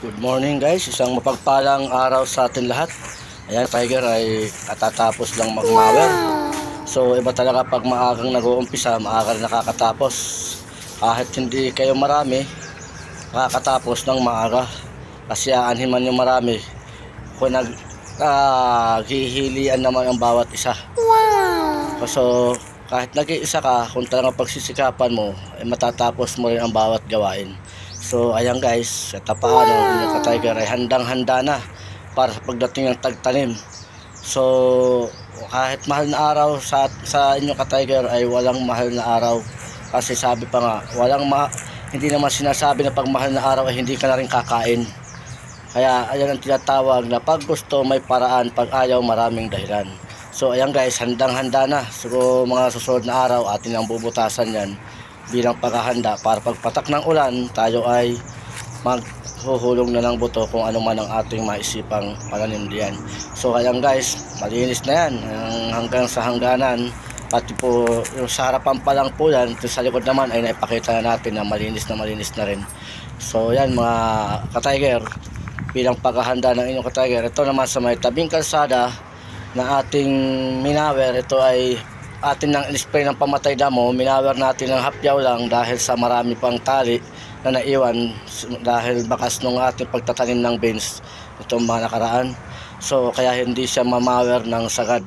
Good morning guys, isang mapagpalang araw sa atin lahat. Ayan, Tiger ay katatapos lang magmawer. So iba talaga pag maagang nag-uumpisa, maaga rin nakakatapos. Kahit hindi kayo marami, nakakatapos ng maaga. Kasi aanhin man yung marami. Kung nag ah, hihilian naman ang bawat isa. So kahit nag-iisa ka, kung talagang pagsisikapan mo, ay matatapos mo rin ang bawat gawain. So ayan guys, sa paano yung ka-tiger ay handang-handa na para sa pagdating ng tagtanim. So kahit mahal na araw sa sa inyo ka-tiger ay walang mahal na araw kasi sabi pa nga, walang ma hindi naman sinasabi na pag mahal na araw ay hindi ka na rin kakain. Kaya ayan ang tinatawag na pag gusto may paraan, pag ayaw maraming dahilan. So ayan guys, handang-handa na. So mga susunod na araw atin ang bubutasan yan bilang paghahanda para pagpatak ng ulan tayo ay maghuhulog na ng buto kung ano man ang ating maisipang pananim diyan. So ayan guys, malinis na yan Ang- hanggang sa hangganan pati po yung sa harapan pa lang po yan sa likod naman ay naipakita na natin na malinis na malinis na rin. So yan mga ka-tiger bilang paghahanda ng inyong ka-tiger ito naman sa may tabing kalsada na ating minawer ito ay atin nang in-spray ng pamatay damo minawer natin ng hapyaw lang dahil sa marami pang tali na naiwan dahil bakas nung ating pagtatanim ng beans itong mga nakaraan. So kaya hindi siya mamawer ng sagad